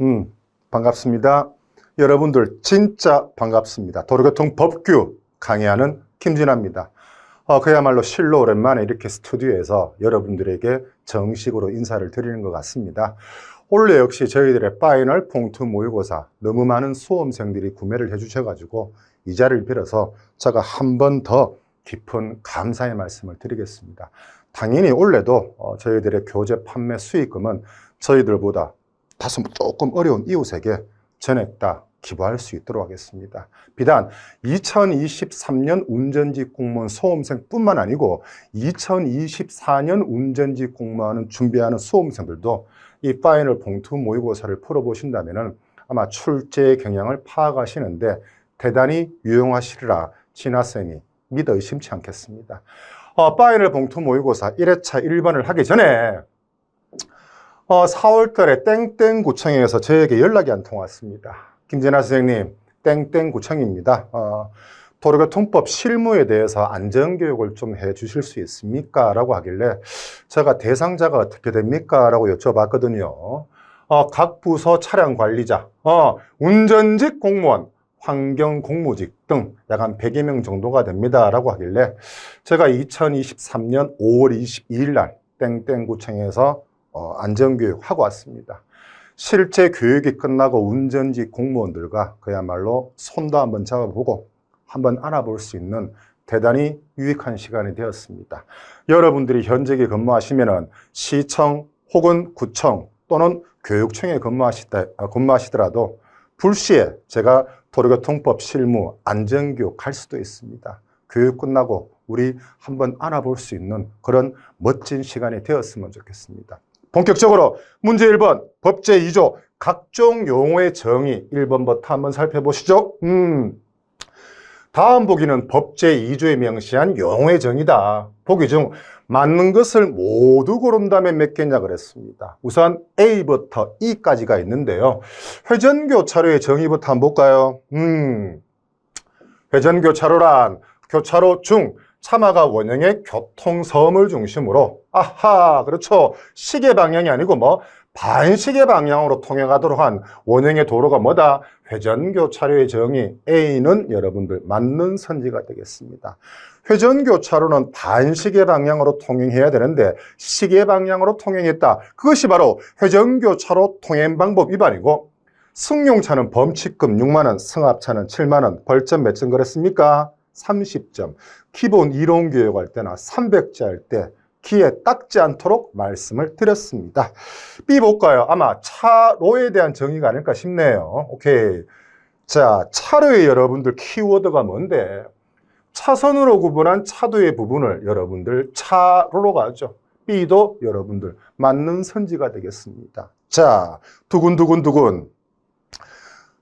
음, 반갑습니다. 여러분들 진짜 반갑습니다. 도로교통 법규 강의하는 김진아입니다. 어, 그야말로 실로 오랜만에 이렇게 스튜디오에서 여러분들에게 정식으로 인사를 드리는 것 같습니다. 올해 역시 저희들의 파이널 봉투 모의고사 너무 많은 수험생들이 구매를 해주셔가지고 이 자리를 빌어서 제가 한 번 더 깊은 감사의 말씀을 드리겠습니다. 당연히 올해도 어, 저희들의 교재 판매 수익금은 저희들보다 다소 조금 어려운 이웃에게 전액 다 기부할 수 있도록 하겠습니다. 비단 2023년 운전직 공무원 수험생뿐만 아니고 2024년 운전직 공무원을 준비하는 수험생들도 이 파이널 봉투 모의고사를 풀어보신다면 아마 출제 경향을 파악하시는데 대단히 유용하시리라 진아쌤이 믿어 의심치 않겠습니다. 어, 파이널 봉투 모의고사 1회차 1번을 하기 전에 어, 4월 달에 땡땡구청에서 저에게 연락이 한통 왔습니다. 김진아 선생님, 땡땡구청입니다. 어, 도로교통법 실무에 대해서 안전교육을 좀 해 주실 수 있습니까? 라고 하길래 제가 대상자가 어떻게 됩니까? 라고 여쭤봤거든요. 어, 각 부서 차량 관리자, 어, 운전직 공무원, 환경 공무직 등약한 100여 명 정도가 됩니다. 라고 하길래 제가 2023년 5월 22일 날 땡땡구청에서 어, 안전교육 하고 왔습니다. 실제 교육이 끝나고 운전직 공무원들과 그야말로 손도 한번 잡아보고 한번 알아볼 수 있는 대단히 유익한 시간이 되었습니다. 여러분들이 현직에 근무하시면 시청 혹은 구청 또는 교육청에 근무하시다, 아, 근무하시더라도 불시에 제가 도로교통법 실무 안전교육 할 수도 있습니다. 교육 끝나고 우리 한번 알아볼 수 있는 그런 멋진 시간이 되었으면 좋겠습니다. 본격적으로 문제 1번 법제 2조 각종 용어의 정의 1번부터 한번 살펴보시죠. 음. 다음 보기는 법제 2조에 명시한 용어의 정의다. 보기 중 맞는 것을 모두 고른다면 몇 개냐 그랬습니다. 우선 A부터 E까지가 있는데요. 회전교차로의 정의부터 한번 볼까요? 음. 회전교차로란 교차로 중 차마가 원형의 교통섬을 중심으로 아하 그렇죠. 시계 방향이 아니고 뭐 반시계 방향으로 통행하도록 한 원형의 도로가 뭐다? 회전교차로의 정의 A는 여러분들 맞는 선지가 되겠습니다. 회전교차로는 반시계 방향으로 통행해야 되는데 시계 방향으로 통행했다. 그것이 바로 회전교차로 통행 방법 위반이고 승용차는 범칙금 6만원 승합차는 7만원 벌점 몇 점 그랬습니까 30점. 기본 이론 교육할 때나 300제 할때 귀에 닦지 않도록 말씀을 드렸습니다. B 볼까요? 아마 차로에 대한 정의가 아닐까 싶네요. 오케이. 자, 차로의 여러분들 키워드가 뭔데? 차선으로 구분한 차도의 부분을 여러분들 차로로 가죠. B도 여러분들 맞는 선지가 되겠습니다. 자, 두근두근두근.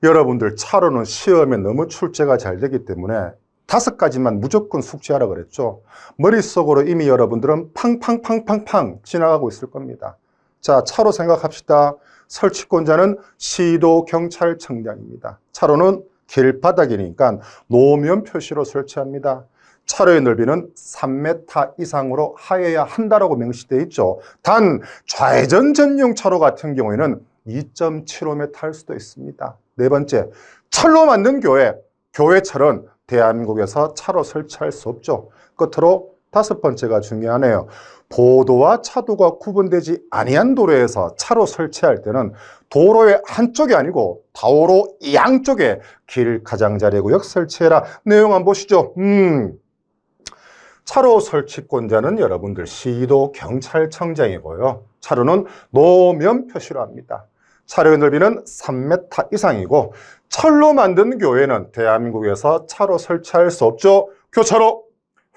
여러분들 차로는 시험에 너무 출제가 잘 되기 때문에 다섯 가지만 무조건 숙지하라 그랬죠. 머릿속으로 이미 여러분들은 팡팡팡팡팡 지나가고 있을 겁니다. 자, 차로 생각합시다. 설치권자는 시도 경찰청장입니다. 차로는 길바닥이니까 노면 표시로 설치합니다. 차로의 넓이는 3m 이상으로 하여야 한다라고 명시되어 있죠. 단 좌회전 전용 차로 같은 경우에는 2.75m 할 수도 있습니다. 네 번째, 철로 만든 교회, 교회철은 대한민국에서 차로 설치할 수 없죠. 끝으로 다섯 번째가 중요하네요. 보도와 차도가 구분되지 아니한 도로에서 차로 설치할 때는 도로의 한쪽이 아니고 도로 양쪽에 길 가장자리 구역 설치해라. 내용 한번 보시죠. 음. 차로 설치권자는 여러분들 시도 경찰청장이고요. 차로는 노면 표시로 합니다. 차로의 넓이는 3m 이상이고 철로 만든 교회는 대한민국에서 차로 설치할 수 없죠. 교차로,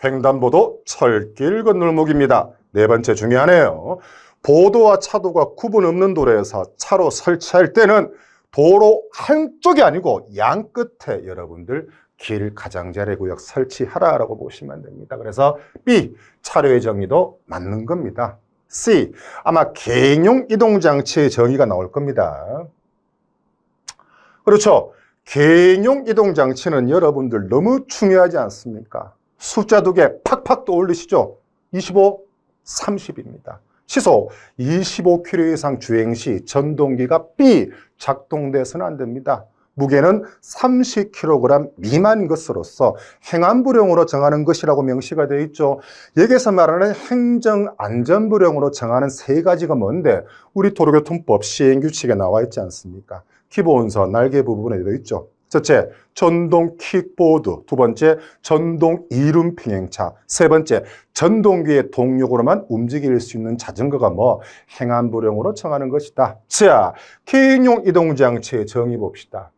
횡단보도, 철길 건널목입니다. 네 번째 중요하네요. 보도와 차도가 구분 없는 도로에서 차로 설치할 때는 도로 한쪽이 아니고 양 끝에 여러분들 길 가장자리 구역 설치하라라고 보시면 됩니다. 그래서 B, 차로의 정의도 맞는 겁니다. C, 아마 개인용 이동 장치의 정의가 나올 겁니다. 그렇죠. 개인용 이동장치는 여러분들 너무 중요하지 않습니까? 숫자 두 개 팍팍 떠올리시죠? 25, 30입니다. 시속 25km 이상 주행 시 전동기가 B 작동돼서는 안 됩니다. 무게는 30kg 미만인 것으로서 행안부령으로 정하는 것이라고 명시가 되어 있죠. 여기서 말하는 행정안전부령으로 정하는 세 가지가 뭔데 우리 도로교통법 시행규칙에 나와 있지 않습니까? 기본서 날개 부분에 되어 있죠. 첫째, 전동 킥보드. 두 번째, 전동 이륜 평행차. 세 번째, 전동기의 동력으로만 움직일 수 있는 자전거가 뭐 행안부령으로 정하는 것이다. 자, 개인용 이동장치의 정의 봅시다.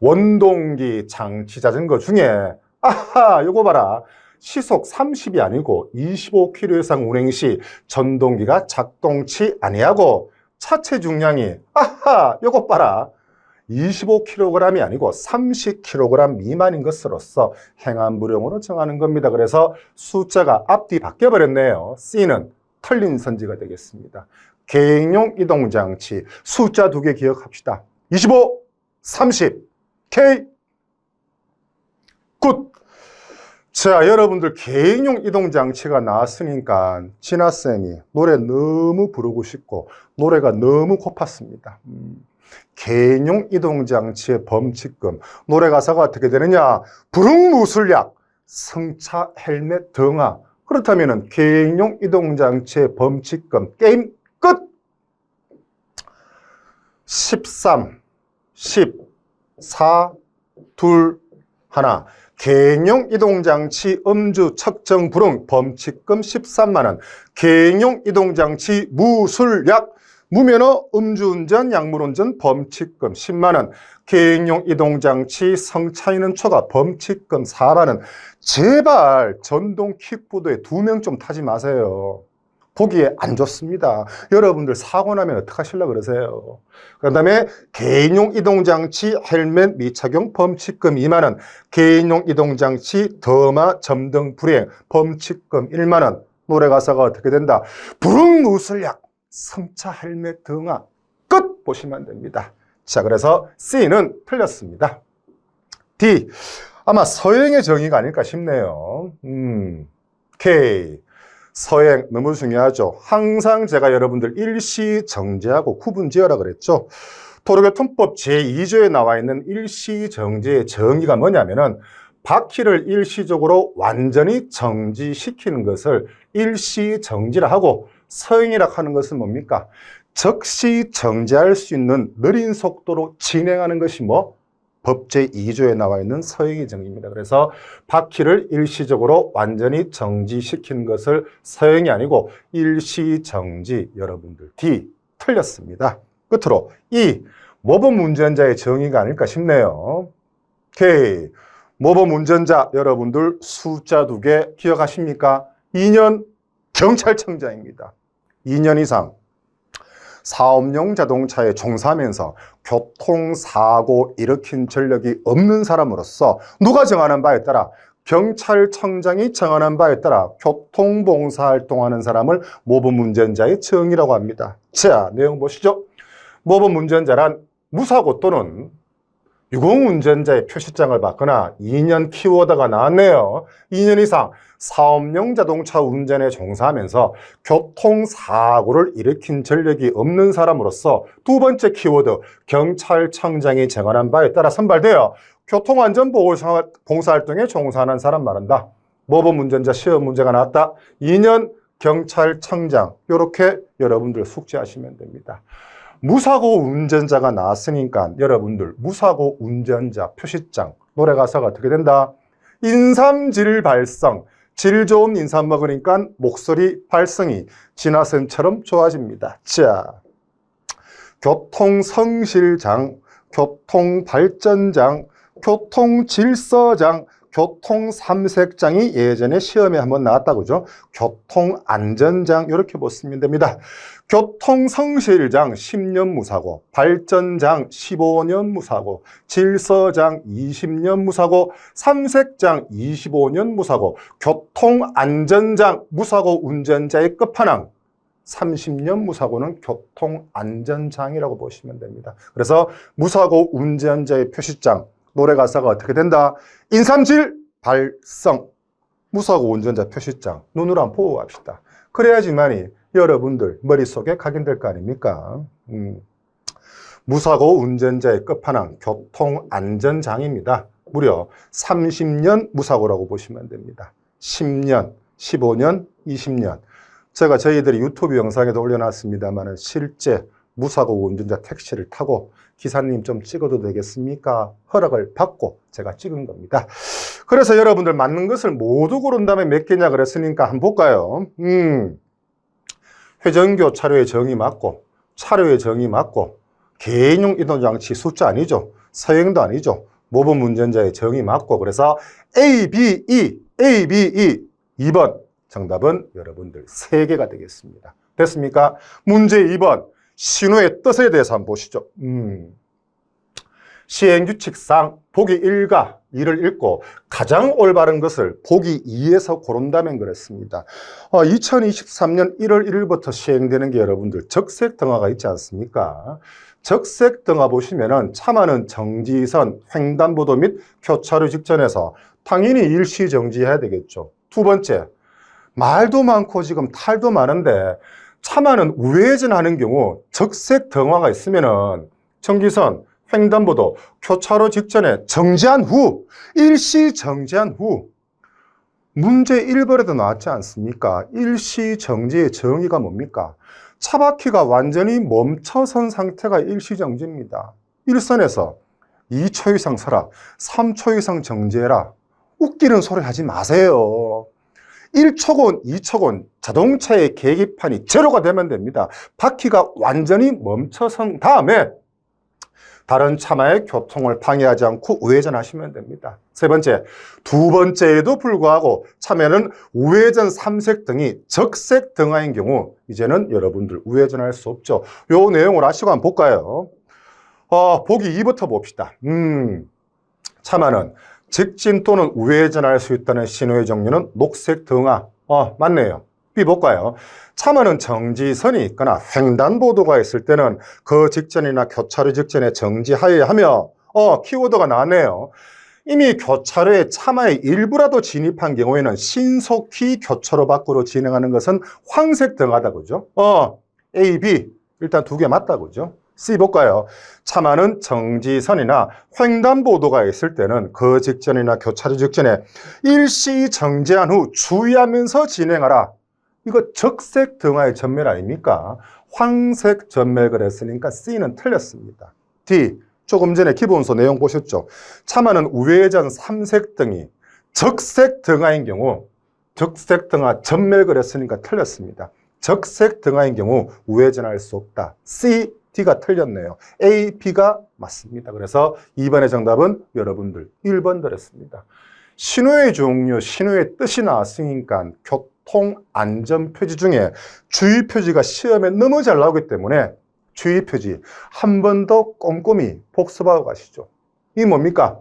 원동기 장치 자전거 중에 아하 요거 봐라 시속 30이 아니고 25km 이상 운행 시 전동기가 작동치 아니하고 차체 중량이 아하 요거 봐라 25kg이 아니고 30kg 미만인 것으로서 행안부령으로 정하는 겁니다. 그래서 숫자가 앞뒤 바뀌어 버렸네요. C는 틀린 선지가 되겠습니다. 개인용 이동장치 숫자 두 개 기억합시다. 25, 30 K 굿. 자, 여러분들 개인용 이동 장치가 나왔으니까 진아 쌤이 노래 너무 부르고 싶고 노래가 너무 고팠습니다. 음, 개인용 이동 장치의 범칙금 노래 가사가 어떻게 되느냐? 불응무술약, 승차 헬멧 등화. 그렇다면은 개인용 이동 장치의 범칙금 게임 끝. 13, 10 4, 2, 하나. 개인용 이동장치 음주 측정 불응 범칙금 13만 원. 개인용 이동장치 무술약 무면허 음주운전 약물운전 범칙금 10만 원. 개인용 이동장치 성차이는 초과 범칙금 4만 원. 제발 전동 킥보드에 두 명 좀 타지 마세요. 보기에 안 좋습니다. 여러분들 사고 나면 어떡하실라 그러세요? 그 다음에 개인용 이동장치 헬멧 미착용 범칙금 2만원, 개인용 이동장치 더마 점등 불이행 범칙금 1만원, 노래 가사가 어떻게 된다? 불응무술약, 성차 헬멧 등화 끝 보시면 됩니다. 자, 그래서 C는 틀렸습니다. D, 아마 서행의 정의가 아닐까 싶네요. 음, K, 서행 너무 중요하죠. 항상 제가 여러분들 일시 정제하고 구분 지어라 그랬죠. 도로교통법 제2조에 나와 있는 일시 정제의 정의가 뭐냐면은 바퀴를 일시적으로 완전히 정지시키는 것을 일시 정지라 하고 서행이라 하는 것은 뭡니까? 즉시 정지할 수 있는 느린 속도로 진행하는 것이 뭐? 법 제2조에 나와 있는 서행의 정의입니다. 그래서 바퀴를 일시적으로 완전히 정지시키는 것을 서행이 아니고 일시정지 여러분들 D 틀렸습니다. 끝으로 E 모범 운전자의 정의가 아닐까 싶네요. K 모범 운전자 여러분들 숫자 두 개 기억하십니까? 2년 경찰청장입니다. 2년 이상 사업용 자동차에 종사하면서 교통사고 일으킨 전력이 없는 사람으로서 누가 정하는 바에 따라 경찰청장이 정하는 바에 따라 교통봉사활동하는 사람을 모범운전자의 정의라고 합니다. 자, 내용 보시죠. 모범운전자란 무사고 또는 유공운전자의 표시장을 받거나 2년 키워드가 나왔네요. 2년 이상 사업용 자동차 운전에 종사하면서 교통사고를 일으킨 전력이 없는 사람으로서 두 번째 키워드 경찰청장이 정하는 바에 따라 선발되어 교통안전보호봉사활동에 종사하는 사람 말한다. 모범 운전자 시험 문제가 나왔다. 2년 경찰청장 이렇게 여러분들 숙지하시면 됩니다. 무사고 운전자가 나왔으니까 여러분들 무사고 운전자 표시장 노래 가사가 어떻게 된다? 인삼질 발성 질 좋은 인삼 먹으니까 목소리 발성이 진화선처럼 좋아집니다. 자, 교통성실장, 교통발전장, 교통질서장, 교통삼색장이 예전에 시험에 한번 나왔다고 그죠? 교통안전장 이렇게 보시면 됩니다. 교통성실장 10년 무사고, 발전장 15년 무사고, 질서장 20년 무사고, 삼색장 25년 무사고, 교통안전장 무사고 운전자의 끝판왕 30년 무사고는 교통안전장이라고 보시면 됩니다. 그래서 무사고 운전자의 표시장 노래 가사가 어떻게 된다? 인삼질 발성 무사고 운전자 표시장 눈으로 한번 보고 갑시다. 그래야지만이 여러분들 머릿속에 각인될 거 아닙니까? 음. 무사고 운전자의 끝판왕 교통안전장입니다. 무려 30년 무사고라고 보시면 됩니다. 10년, 15년, 20년. 제가 저희들이 유튜브 영상에도 올려놨습니다만 실제 무사고 운전자 택시를 타고 기사님 좀 찍어도 되겠습니까? 허락을 받고 제가 찍은 겁니다. 그래서 여러분들 맞는 것을 모두 고른 다음에 몇 개냐 그랬으니까 한번 볼까요? 음, 회전교 차로의 정의 맞고 차로의 정의 맞고 개인용 이동장치 숫자 아니죠. 서행도 아니죠. 모범 운전자의 정의 맞고 그래서 A, B, E, A, B, E 2번 정답은 여러분들 3개가 되겠습니다. 됐습니까? 문제 2번 신호의 뜻에 대해서 한번 보시죠. 음. 시행규칙상 보기 1과 2를 읽고 가장 올바른 것을 보기 2에서 고른다면 그렇습니다. 어, 2023년 1월 1일부터 시행되는 게 여러분들 적색 등화가 있지 않습니까? 적색 등화 보시면 은 차마는 정지선, 횡단보도 및 교차로 직전에서 당연히 일시 정지해야 되겠죠. 두 번째, 말도 많고 지금 탈도 많은데 차마는 우회전하는 경우 적색 등화가 있으면 은 정지선, 횡단보도, 교차로 직전에 정지한 후, 일시 정지한 후, 문제 1번에도 나왔지 않습니까? 일시 정지의 정의가 뭡니까? 차 바퀴가 완전히 멈춰선 상태가 일시 정지입니다. 일선에서 2초 이상 서라, 3초 이상 정지해라. 웃기는 소리 하지 마세요. 1초건, 2초건 자동차의 계기판이 제로가 되면 됩니다. 바퀴가 완전히 멈춰선 다음에 다른 차마의 교통을 방해하지 않고 우회전하시면 됩니다. 세 번째, 두 번째에도 불구하고 차매는 우회전 삼색 등이 적색 등화인 경우 이제는 여러분들 우회전할 수 없죠. 요 내용을 아시고 한번 볼까요? 어, 보기 2부터 봅시다. 음, 차마는 직진 또는 우회전할 수 있다는 신호의 종류는 녹색 등화. 어, 맞네요. B 볼까요? 차마는 정지선이 있거나 횡단보도가 있을 때는 그 직전이나 교차로 직전에 정지하여야 하며 어 키워드가 나왔네요. 이미 교차로에 차마의 일부라도 진입한 경우에는 신속히 교차로 밖으로 진행하는 것은 황색 등하다 그죠? 어 A, B 일단 두 개 맞다 그죠? C 볼까요? 차마는 정지선이나 횡단보도가 있을 때는 그 직전이나 교차로 직전에 일시 정지한 후 주의하면서 진행하라. 이거 적색 등화의 전멸 아닙니까? 황색 전멸 그랬으니까 C는 틀렸습니다. D, 조금 전에 기본서 내용 보셨죠? 차마는 우회전 삼색 등이 적색 등화인 경우 적색 등화 전멸 그랬으니까 틀렸습니다. 적색 등화인 경우 우회전할 수 없다. C, D가 틀렸네요. A, B가 맞습니다. 그래서 2번의 정답은 여러분들 1번 드렸습니다. 신호의 종류, 신호의 뜻이 나왔으니까 교 통 안전 표지 중에 주의 표지가 시험에 너무 잘 나오기 때문에 주의 표지 한 번 더 꼼꼼히 복습하고 가시죠. 이 뭡니까?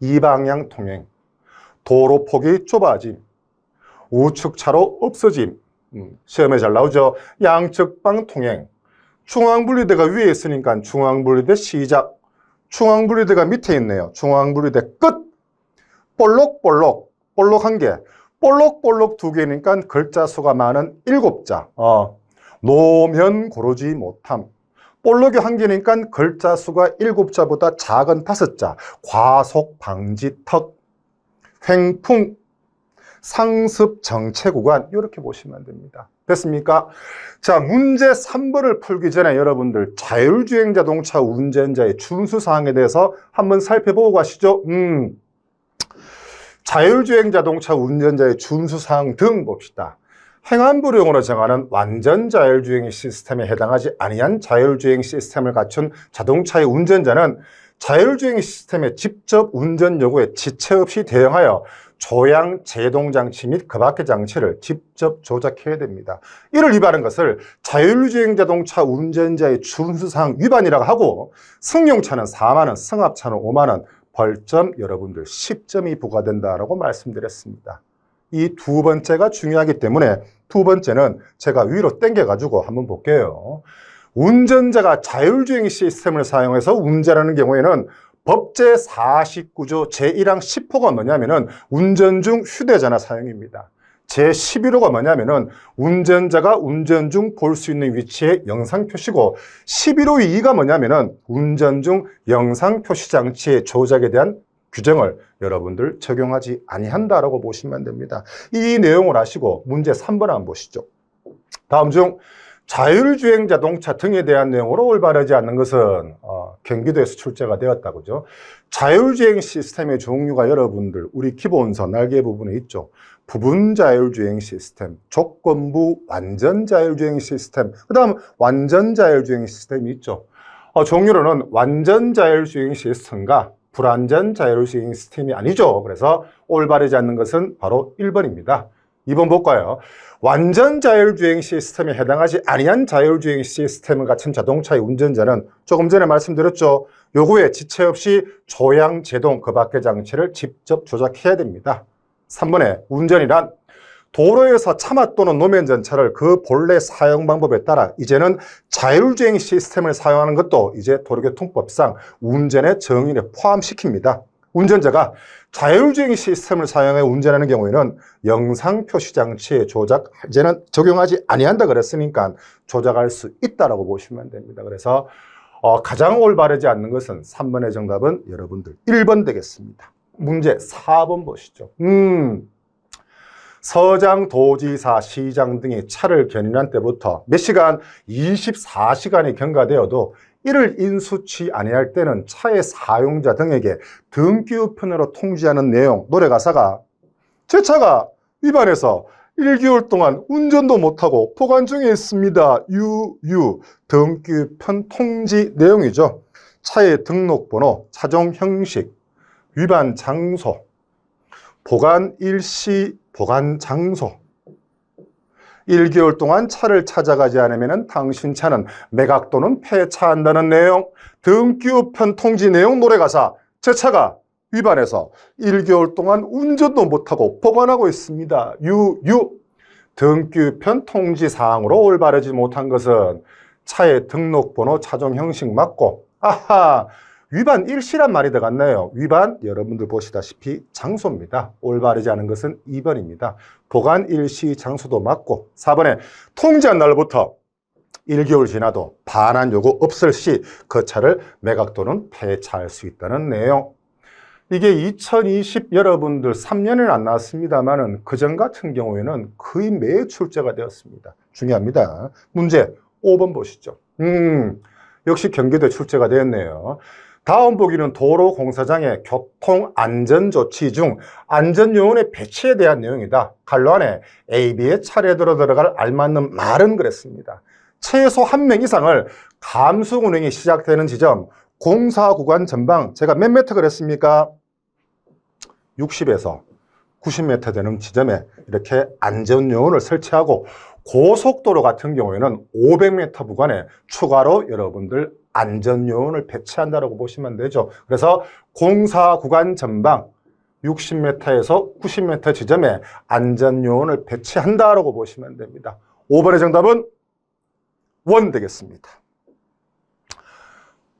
이방향 통행, 도로 폭이 좁아짐, 우측 차로 없어짐, 음, 시험에 잘 나오죠. 양측방 통행, 중앙분리대가 위에 있으니까 중앙분리대 시작, 중앙분리대가 밑에 있네요. 중앙분리대 끝, 볼록볼록, 볼록 한 개, 볼록볼록 두 개니까 글자 수가 많은 일곱 자. 어, 노면 고르지 못함. 볼록이 한 개니까 글자 수가 일곱 자보다 작은 다섯 자. 과속 방지 턱, 횡풍, 상습 정체 구간 이렇게 보시면 됩니다. 됐습니까? 자, 문제 3번을 풀기 전에 여러분들 자율주행 자동차 운전자의 준수 사항에 대해서 한번 살펴보고 가시죠. 음. 자율주행 자동차 운전자의 준수사항 등 봅시다. 행안부령으로 정하는 완전 자율주행 시스템에 해당하지 아니한 자율주행 시스템을 갖춘 자동차의 운전자는 자율주행 시스템의 직접 운전 요구에 지체 없이 대응하여 조향, 제동 장치 및 그 밖의 장치를 직접 조작해야 됩니다. 이를 위반한 것을 자율주행 자동차 운전자의 준수사항 위반이라고 하고 승용차는 4만 원, 승합차는 5만 원, 벌점 여러분들 10점이 부과된다라고 말씀드렸습니다. 이 두 번째가 중요하기 때문에 두 번째는 제가 위로 당겨가지고 한번 볼게요. 운전자가 자율주행 시스템을 사용해서 운전하는 경우에는 법제 49조 제1항 10호가 뭐냐면은 운전 중 휴대전화 사용입니다. 제11호가 뭐냐면은 운전자가 운전 중 볼 수 있는 위치의 영상 표시고 11호 2가 뭐냐면은 운전 중 영상 표시 장치의 조작에 대한 규정을 여러분들 적용하지 아니한다라고 보시면 됩니다. 이 내용을 아시고 문제 3번 한번 보시죠. 다음 중 자율주행 자동차 등에 대한 내용으로 올바르지 않는 것은 어, 경기도에서 출제가 되었다고죠. 자율주행 시스템의 종류가 여러분들 우리 기본서 날개 부분에 있죠. 부분 자율주행 시스템, 조건부 완전 자율주행 시스템, 그 다음 완전 자율주행 시스템이 있죠. 어, 종류로는 완전 자율주행 시스템과 불완전 자율주행 시스템이 아니죠. 그래서 올바르지 않는 것은 바로 1번입니다. 2번 볼까요? 완전 자율주행 시스템에 해당하지 아니한 자율주행 시스템을 갖춘 자동차의 운전자는 조금 전에 말씀드렸죠. 요구에 지체 없이 조향, 제동, 그 밖의 장치를 직접 조작해야 됩니다. 3번에 운전이란 도로에서 차마 또는 노면 전차를 그 본래 사용 방법에 따라 이제는 자율주행 시스템을 사용하는 것도 이제 도로교통법상 운전의 정의를 포함시킵니다. 운전자가 자율주행 시스템을 사용해 운전하는 경우에는 영상 표시 장치의 조작 이제는 적용하지 아니한다 그랬으니까 조작할 수 있다라고 보시면 됩니다. 그래서 어, 가장 올바르지 않는 것은 3번의 정답은 여러분들 1번 되겠습니다. 문제 4번 보시죠. 음. 서장, 도지사, 시장 등이 차를 견인한 때부터 몇 시간? 24시간이 경과되어도 이를 인수치 아니할 때는 차의 사용자 등에게 등기 우편으로 통지하는 내용 노래 가사가 제 차가 위반해서 1개월 동안 운전도 못하고 보관 중에 있습니다. 유유 등기 우편 통지 내용이죠. 차의 등록번호, 차종 형식, 위반 장소, 보관 일시, 보관 장소, 1개월 동안 차를 찾아가지 않으면 당신 차는 매각 또는 폐차한다는 내용, 등기 우편 통지 내용 노래가사, 제 차가 위반해서 1개월 동안 운전도 못하고 보관하고 있습니다. 유유 등기 우편 통지 사항으로 올바르지 못한 것은 차의 등록번호 차종 형식 맞고 아하 위반 일시란 말이 들어갔네요. 위반 여러분들 보시다시피 장소입니다. 올바르지 않은 것은 2번입니다. 보관 일시 장소도 맞고 4번에 통지한 날부터 1개월 지나도 반환 요구 없을 시 그 차를 매각 또는 폐차할 수 있다는 내용. 이게 2020 여러분들 3년에는 안 나왔습니다만 은 그전 같은 경우에는 거의 매일 출제가 되었습니다. 중요합니다. 문제 5번 보시죠. 음, 역시 경기도에 출제가 되었네요. 다음 보기는 도로공사장의 교통안전조치 중 안전요원의 배치에 대한 내용이다. 갈로 안에 A, B의 차례대로 들어갈 알맞는 말은 그랬습니다. 최소 한 명 이상을 감수 운행이 시작되는 지점 공사 구간 전방 제가 몇 미터 그랬습니까? 60에서 90m 되는 지점에 이렇게 안전요원을 설치하고 고속도로 같은 경우에는 500m 구간에 추가로 여러분들 안전요원을 배치한다고 보시면 되죠. 그래서 공사 구간 전방 60m에서 90m 지점에 안전요원을 배치한다고 보시면 됩니다. 5번의 정답은 원 되겠습니다.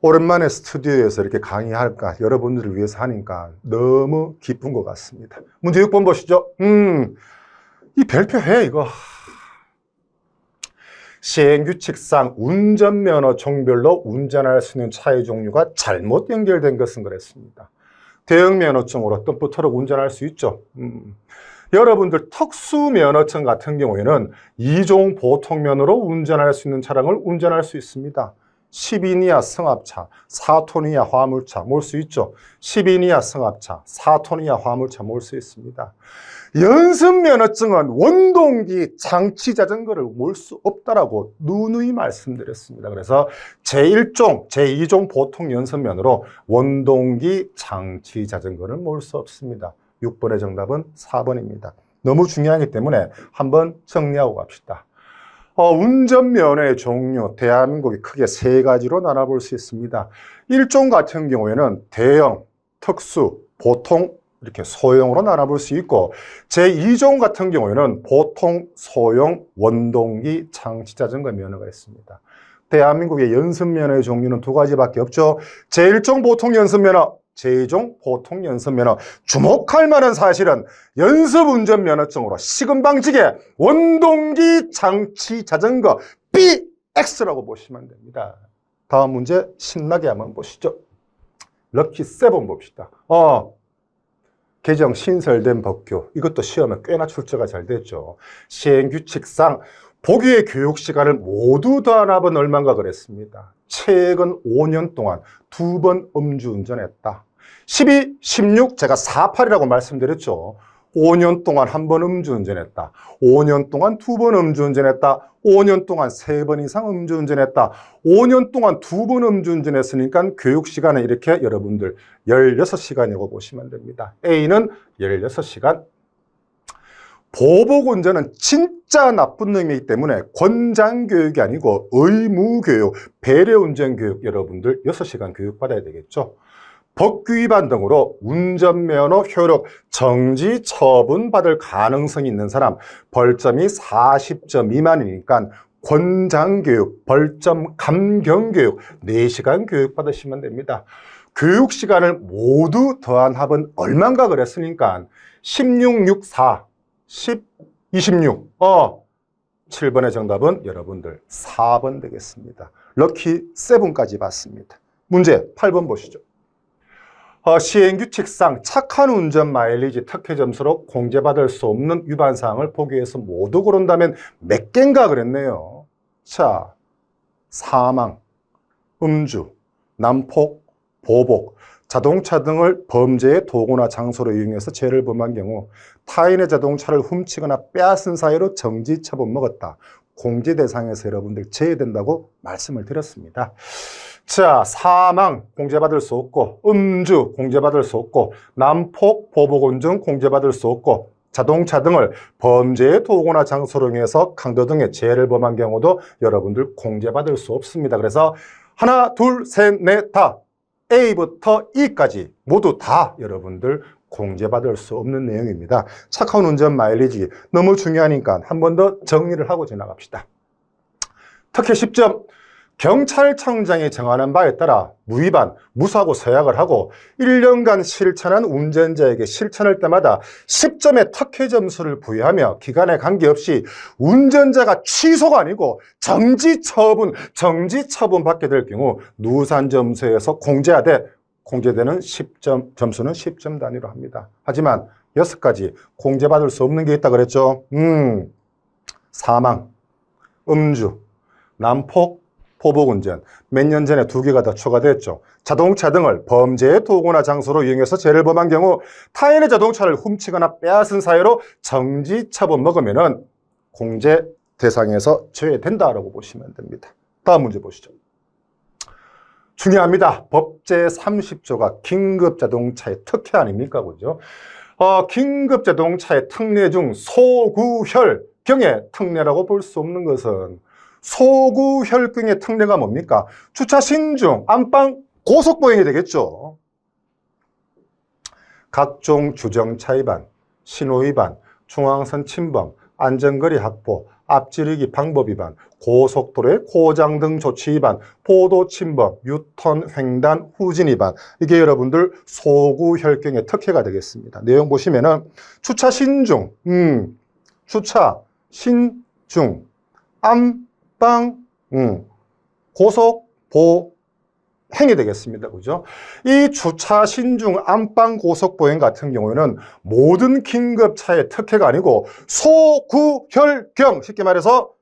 오랜만에 스튜디오에서 이렇게 강의할까 여러분들을 위해서 하니까 너무 기쁜 것 같습니다. 문제 6번 보시죠. 음, 이 별표 해 이거. 시행규칙상 운전면허 종별로 운전할 수 있는 차의 종류가 잘못 연결된 것은 그랬습니다. 대형 면허증으로 어떤 부터로 운전할 수 있죠. 음. 여러분들 특수 면허증 같은 경우에는 2종 보통 면허로 운전할 수 있는 차량을 운전할 수 있습니다. 10인 이하 승합차, 4톤 이하 화물차 몰 수 있죠. 10인 이하 승합차, 4톤 이하 화물차 몰 수 있습니다. 연습 면허증은 원동기 장치 자전거를 몰 수 없다라고 누누이 말씀드렸습니다. 그래서 제1종, 제2종 보통 연습 면허로 원동기 장치 자전거를 몰 수 없습니다. 6번의 정답은 4번입니다. 너무 중요하기 때문에 한번 정리하고 갑시다. 어, 운전면허의 종류, 대한민국이 크게 세 가지로 나눠볼 수 있습니다. 1종 같은 경우에는 대형, 특수, 보통, 이렇게 소형으로 나눠볼 수 있고 제2종 같은 경우에는 보통, 소형, 원동기, 장치자전거 면허가 있습니다. 대한민국의 연습면허의 종류는 두 가지밖에 없죠. 제1종 보통 연습면허, 제2종 보통 연습면허 주목할 만한 사실은 연습운전면허증으로 시금방지게 원동기 장치 자전거 BX라고 보시면 됩니다. 다음 문제 신나게 한번 보시죠. 럭키 세븐 봅시다. 어, 개정 신설된 법규 이것도 시험에 꽤나 출제가 잘 됐죠. 시행규칙상 보기의 교육 시간을 모두 더하나번 얼마인가 그랬습니다. 최근 5년 동안 두 번 음주운전했다. 12, 16 제가 48이라고 말씀드렸죠. 5년 동안 한 번 음주운전했다. 5년 동안 두 번 음주운전했다. 5년 동안 세 번 이상 음주운전했다. 5년 동안 두 번 음주운전했으니까 교육시간은 이렇게 여러분들 16시간이라고 보시면 됩니다. A는 16시간. 보복운전은 진짜 나쁜 놈이기 때문에 권장교육이 아니고 의무교육, 배려운전교육 여러분들 6시간 교육받아야 되겠죠. 법규 위반 등으로 운전면허 효력 정지 처분 받을 가능성이 있는 사람 벌점이 40점 미만이니까 권장교육, 벌점 감경교육 4시간 교육 받으시면 됩니다. 교육 시간을 모두 더한 합은 얼만가 그랬으니까 16, 6, 4, 10, 26. 어, 7번의 정답은 여러분들 4번 되겠습니다. 럭키 7까지 봤습니다. 문제 8번 보시죠. 어, 시행규칙상 착한 운전 마일리지 특혜 점수로 공제받을 수 없는 위반 사항을 보기위해서 모두 고른다면 몇 개인가 그랬네요. 자, 사망, 음주, 난폭, 보복, 자동차 등을 범죄의 도구나 장소로 이용해서 죄를 범한 경우 타인의 자동차를 훔치거나 빼앗은 사유로 정지 처분 먹었다. 공제 대상에서 여러분들 제외된다고 말씀을 드렸습니다. 자, 사망 공제받을 수 없고 음주 공제받을 수 없고 난폭, 보복운전 공제받을 수 없고 자동차 등을 범죄의 도구나 장소로 이용해서 강도 등의 죄를 범한 경우도 여러분들 공제받을 수 없습니다. 그래서 하나, 둘, 셋, 넷, 다 A부터 E까지 모두 다 여러분들 공제받을 수 없는 내용입니다. 착한 운전 마일리지 너무 중요하니까 한 번 더 정리를 하고 지나갑시다. 특히 10점 경찰청장이 정하는 바에 따라 무위반, 무사고 서약을 하고 1년간 실천한 운전자에게 실천할 때마다 10점의 특혜 점수를 부여하며 기간에 관계없이 운전자가 취소가 아니고 정지 처분, 정지 처분 받게 될 경우 누산 점수에서 공제하되 공제되는 10점 점수는 10점 단위로 합니다. 하지만 여섯 가지 공제받을 수 없는 게 있다 그랬죠. 음, 사망, 음주, 난폭, 포복운전 몇 년 전에 두 개가 더 추가됐죠. 자동차 등을 범죄의 도구나 장소로 이용해서 죄를 범한 경우 타인의 자동차를 훔치거나 빼앗은 사유로 정지 처분 먹으면 은 공제 대상에서 제외된다라고 보시면 됩니다. 다음 문제 보시죠. 중요합니다. 법제 30조가 긴급 자동차의 특혜 아닙니까? 그죠? 어, 긴급 자동차의 특례 중 소구혈 경의 특례라고 볼 수 없는 것은 소구혈경의 특례가 뭡니까? 주차 신중, 안방 고속보행이 되겠죠. 각종 주정차 위반, 신호 위반, 중앙선 침범, 안전거리 확보, 앞지르기 방법 위반, 고속도로의 고장 등 조치 위반, 보도 침범, 유턴, 횡단, 후진 위반 이게 여러분들 소구혈경의 특혜가 되겠습니다. 내용 보시면 은 주차 신중, 음, 주차 신중, 안 방, 음, 고속, 보, 행이 되겠습니다. 그죠? 이 주차 신중 안방 고속 보행 같은 경우에는 모든 긴급차의 특혜가 아니고 소구혈경 쉽게 말해서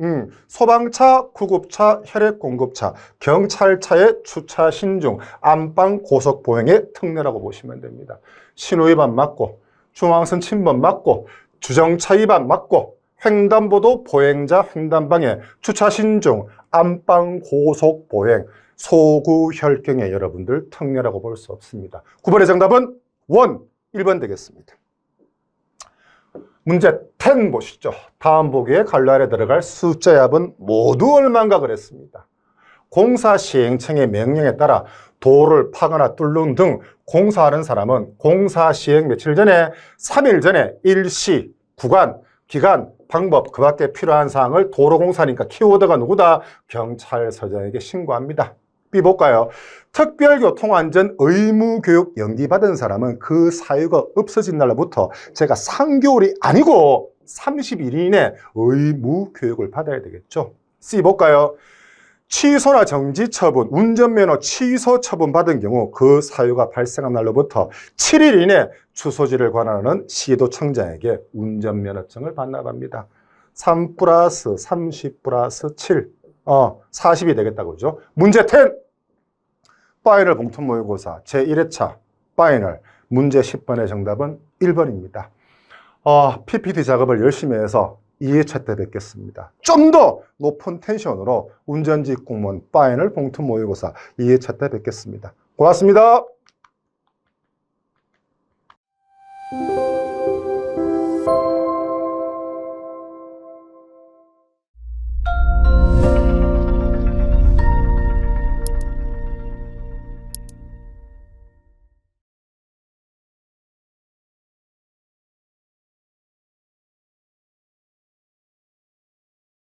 음, 소방차, 구급차, 혈액공급차, 경찰차의 주차 신중 안방 고속 보행의 특례라고 보시면 됩니다. 신호 위반 맞고 중앙선 침범 맞고 주정차 위반 맞고 횡단보도 보행자 횡단방해 주차 신중 안방 고속 보행 소구혈경의 여러분들 특례라고 볼 수 없습니다. 9번의 정답은 원 1번 되겠습니다. 문제 10 보시죠. 다음 보기에 아래 들어갈 숫자 합은 모두 얼마인가 그랬습니다. 공사 시행청의 명령에 따라 도를 파거나 뚫는 등 공사하는 사람은 공사 시행 며칠 전에 3일 전에 일시, 구간, 기간, 방법, 그 밖에 필요한 사항을 도로공사니까 키워드가 누구다? 경찰서장에게 신고합니다. B 볼까요? 특별교통안전 의무교육 연기받은 사람은 그 사유가 없어진 날로부터 제가 3개월이 아니고 30일 이내 의무교육을 받아야 되겠죠. C 볼까요? 취소나 정지 처분, 운전면허 취소 처분 받은 경우 그 사유가 발생한 날로부터 7일 이내 주소지를 관할하는 시도청장에게 운전면허증을 반납합니다. 3 플러스 30 플러스 7, 어, 40이 되겠다고 그죠? 문제 10! 파이널 봉투 모의고사 제1회차 파이널 문제 10번의 정답은 1번입니다. 어, PPT 작업을 열심히 해서 2회차 때 뵙겠습니다. 좀 더 높은 텐션으로 운전직 공무원 파이널 봉투 모의고사 2회차 때 뵙겠습니다. 고맙습니다.